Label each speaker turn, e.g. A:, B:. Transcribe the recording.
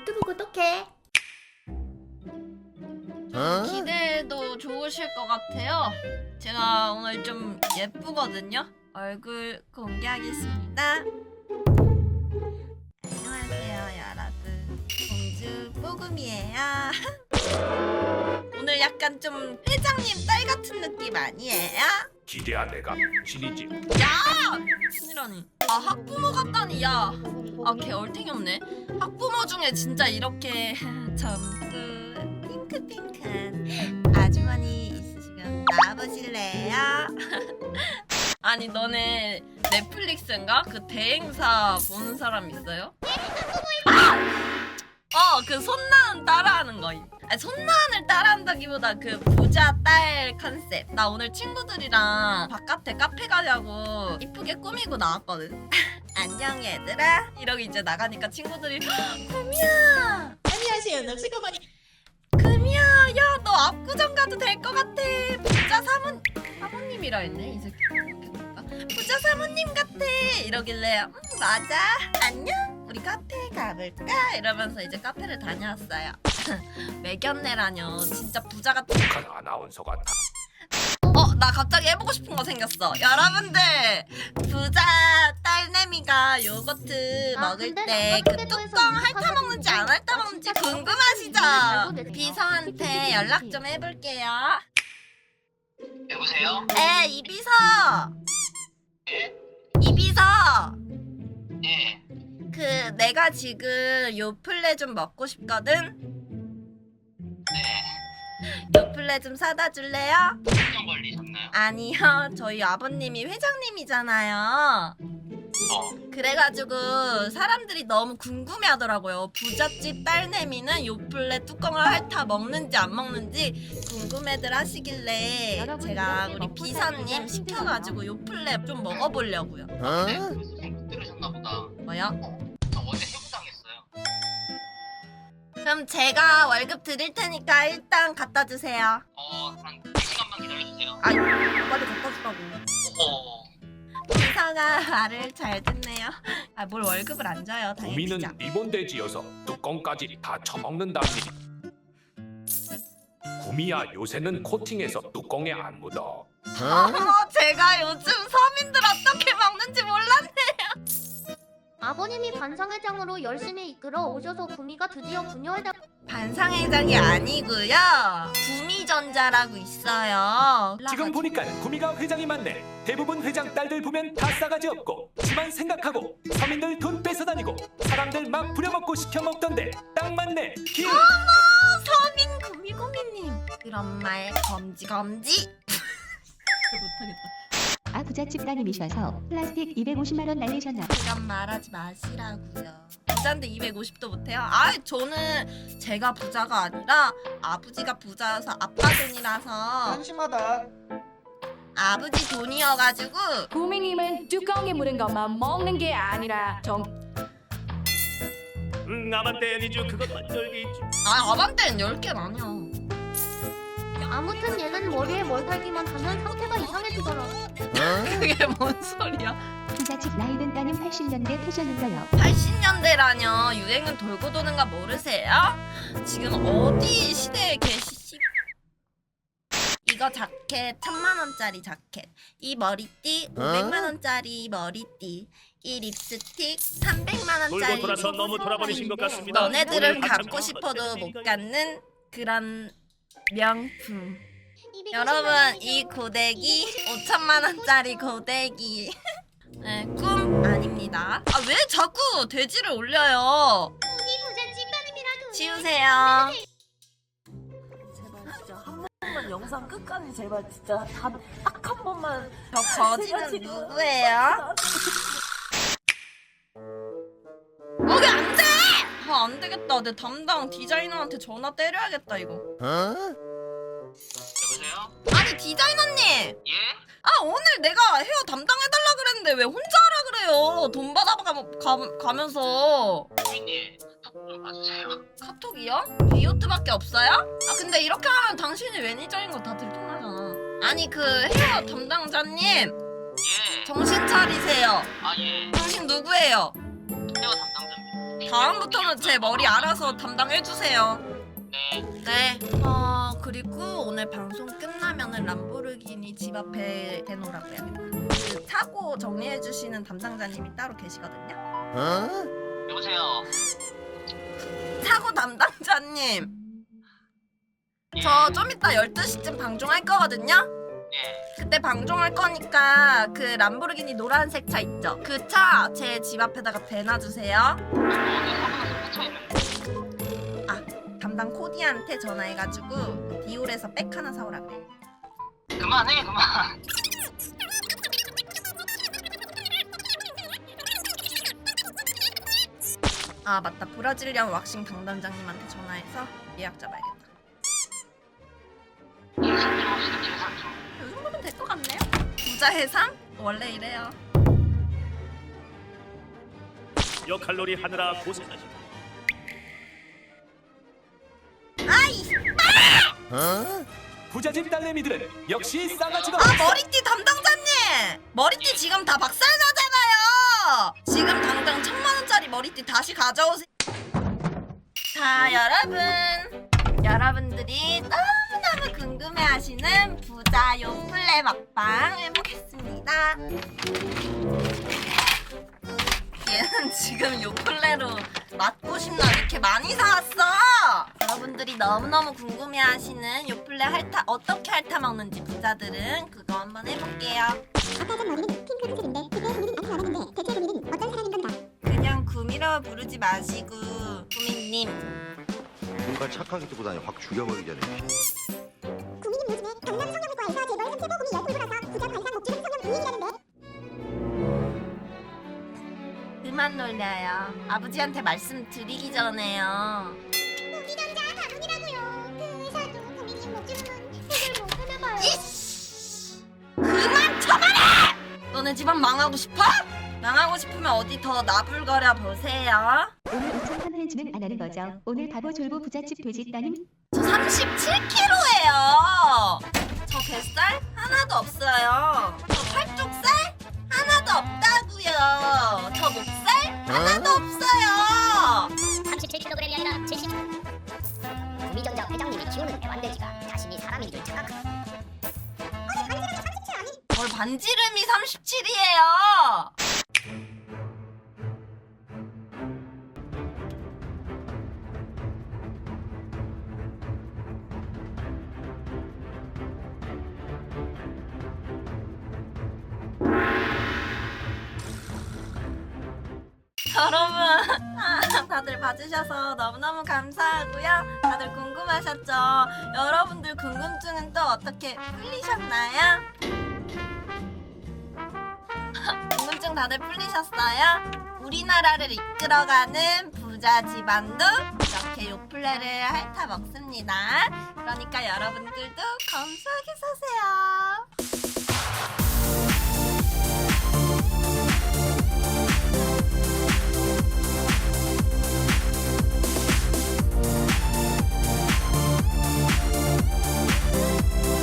A: 유튜브 구독해.
B: 기대도 좋으실 것 같아요. 제가 오늘 좀 예쁘거든요. 얼굴 공개하겠습니다. 안녕하세요, 여러분. 공주 뽀금이에요. 오늘 약간 좀 회장님 딸 같은 느낌 아니에요?
C: 기대한 내가 신이지
B: 야! 신이라니. 아, 학부모 같다니, 야. 아, 걔 얼탱이 없네. 학부모 중에 진짜 이렇게 점프 핑크핑크한 아주머니 있으시면 나와보실래요? 아니, 너네 넷플릭스인가? 그 대행사 보는 사람 있어요? 어, 그 손나은 따라하는 거. 아니, 손나은을 따라한다기보다 그 부자 딸 컨셉. 나 오늘 친구들이랑 바깥에 카페 가려고 이쁘게 꾸미고 나왔거든. 안녕 얘들아. 이러고 이제 나가니까 친구들이 구미야.
D: 안녕하세요. 넉시가만이
B: 금이야, 야, 너 압구정 가도 될 것 같아. 부자 사모 사모님이라 했네, 이 새끼. 그러니까. 부자 사모님 같아. 이러길래, 음, 맞아. 안녕. 우리 카페 가볼까? 이러면서 이제 카페를 다녀왔어요. 매견내라뇨. 진짜 부자 같은.
C: 북한 아나운서 같아
B: 어, 나 갑자기 해보고 싶은 거 생겼어. 여러분들, 부자 딸내미가 요거트
A: 아,
B: 먹을
A: 근데
B: 때
A: 나
B: 그
A: 카페에서
B: 뚜껑
A: 이거
B: 핥아 먹는지 안 핥아
A: 아,
B: 먹는지
A: 진짜
B: 궁금하시죠?
A: 됐네요.
B: 비서한테 연락 좀 해볼게요.
E: 여보세요?
B: 에, 이비서!
E: 예?
B: 이비서!
E: 예.
B: 그, 내가 지금 요플레 좀 먹고 싶거든?
E: 네.
B: 요플레 좀 사다 줄래요?
E: 수정 걸리셨나요?
B: 아니요, 저희 아버님이 회장님이잖아요.
E: 어.
B: 그래가지고 사람들이 너무 궁금해하더라고요. 부잣집 딸내미는 요플레 뚜껑을 핥아 먹는지 안 먹는지 궁금해들 하시길래 제가 우리 비서님 시켜가지고 요플레 좀 먹어보려고요.
E: 네. 그 수정 못 들으셨나 보다.
B: 뭐요? 그럼 제가 월급 드릴 테니까 일단 갖다 주세요.
E: 어, 한 2시간만 기다려주세요.
B: 아, 빨리 갖다 주라고.
E: 어.
B: 비서가 말을 잘 듣네요. 아, 뭘 월급을 안 줘요. 당연히
C: 구미는
B: 주죠.
C: 리본돼지여서 뚜껑까지 다 처먹는답니다 구미야 요새는 코팅해서 뚜껑에 안 묻어
B: 어머, 제가 요즘 서민들 어떻게 먹는지 몰랐네.
A: 아버님이 반상회장으로 열심히 이끌어 오셔서 구미가 드디어 분열다.
B: 반상회장이 아니고요. 구미전자라고 있어요.
F: 지금 보니까 구미가 회장이 많네. 대부분 회장 딸들 보면 다 싸가지 없고 지만 생각하고 서민들 돈 뺏어 다니고 사람들 막 부려먹고 시켜 먹던데 딱 맞네. 기.
B: 어머, 서민 구미구미님. 그런 말 검지 검지.
G: 부잣집 따님이셔서 플라스틱 250만 원 날리셨나
B: 그런 말하지 마시라고요. 부자인데 250도 못해요? 아, 저는 제가 부자가 아니라 아버지가 부자여서 아빠 돈이라서
D: 한심하다.
B: 아버지 돈이어가지고
H: 구미님은 뚜껑에 묻은 것만 먹는 게 아니라 정
F: 응 아반떼 니주 그것만 쫄기 있지.
B: 아 아반떼는 10개 아니야.
A: 아무튼 얘는 머리에 뭘 달기만 하면 상태가 이상해지더라.
B: 그게 뭔 소리야?
G: 부잣집 나이든 따님 80년대 패션인가요
B: 80년대라뇨 유행은 돌고 도는 거 모르세요? 지금 어디 시대에 계시지? 이거 자켓 천만 원짜리 자켓 이 머리띠 500만 원짜리 머리띠 이 립스틱 300만 원짜리
F: 돌고 돌아서 너무 돌아버리신 것 같습니다.
B: 너네들은
F: 오늘
B: 갖고
F: 한참
B: 싶어도 못 갖는 그런 명품
A: 250만
B: 여러분.
A: 이
B: 고데기 5천만 원짜리 고데기 네, 꿈 아닙니다 아 왜 자꾸 돼지를 올려요
A: 이 부잣집 따님이라
B: 치우세요
D: 제발 진짜 한 번만 영상 끝까지 제발 진짜 단딱한 번만.
B: 저 거지는 누구예요? 어, 왜안 돼? 아, 안 되겠다. 내 담당 디자이너한테 전화 때려야겠다, 이거. 아니, 디자이너님!
E: 예?
B: 아, 오늘 내가 헤어 담당해달라 그랬는데 왜 혼자 하라 그래요? 돈 받아가면서.
E: 카톡 좀 봐주세요.
B: 카톡이요? 비오트밖에 없어요? 아, 근데 이렇게 하면 당신이 매니저인 거 다 들통나잖아. 아니, 그 헤어 담당자님,
E: 예.
B: 정신 차리세요.
E: 아, 예.
B: 당신 누구예요?
E: 헤어 담당자입니다.
B: 다음부터는 제 머리 알아서 담당해주세요.
E: 네.
B: 네. 어 그리고 오늘 방송 끝나면은 람보르기니 집 앞에 대놓으라고 해야겠다. 그 차고 정리해 주시는 담당자님이 따로 계시거든요.
E: 여보세요.
B: 차고 담당자님. 저좀 이따 12시쯤 방송할 거거든요.
E: 예.
B: 그때 방송할 거니까 그 람보르기니 노란색 차 있죠? 그 차 제 집 앞에다가 대놔 주세요.
E: 사고 나서 꽂혀 있는데.
B: 담당 코디한테 전화해가지고 디올에서 백 하나 사오라 그래.
E: 그만해 그만.
B: 아 맞다 브라질리안 왁싱 담당자님한테 전화해서 예약 잡아야겠다.
E: 예산 좀 합시다 계산 좀.
B: 이 정도면 될 것 같네요. 부자 해상? 원래 이래요.
F: 역할놀이 하느라 고생하시.
B: 아 이
F: 부잣집 딸내미들은 역시 싸가지가
B: 아 머리띠 담당자님 머리띠 지금 다 박살나잖아요. 지금 당장 천만 원짜리 머리띠 다시 가져오세요. 자 여러분 여러분들이 너무너무 궁금해하시는 부자 요플레 먹방 해보겠습니다. 얘는 지금 요플레로 맞고 싶나 이렇게 많이 사왔어. 여러분들이 너무너무 궁금해하시는 요플레 핥아 어떻게 핥아 먹는지 부자들은 그거 한번 해볼게요.
A: 아까 전 머리는 핑크 색인데 그게 구미는 아직 안 왔는데 대체 구미는 어떤 사람인 건가?
B: 그냥 구미라고 부르지 마시고 구미님
I: 뭔가 착하게 듣고 다니 확 죽여버리잖아요.
A: 구미는 요즘에 강남 성형외과에서 재벌 삼체포 구미 열풍이라서 부자 관상 목줄은 성형 구미이라는데
B: 그만 놀려요. 아버지한테 말씀드리기 전에요.
A: 우리 남자
B: 이씨! 그만 쳐봐라! 너네 집안 망하고 싶어? 망하고 싶으면 어디 더 나불거려 보세요.
G: 오늘 우선 컨텐츠는 안 하는 거죠. 오늘 바보 졸부 부잣집 돼지 따님
B: 저 37kg예요. 저 뱃살 하나도 없어요. 저 팔뚝살 하나도 없다고요. 저 목살 하나도 없어요.
A: 37kg이 아니라 70 구미전자 회장님이 키우는 애완돼지가
B: 반지름이 37이에요. 여러분 아, 다들 봐주셔서 너무너무 감사하고요 다들 궁금하셨죠? 여러분들 궁금증은 또 어떻게 풀리셨나요? 궁금증 다들 풀리셨어요? 우리나라를 이끌어가는 부자 집안도 이렇게 요플레를 핥아 먹습니다 그러니까 여러분들도 건수하게 사세요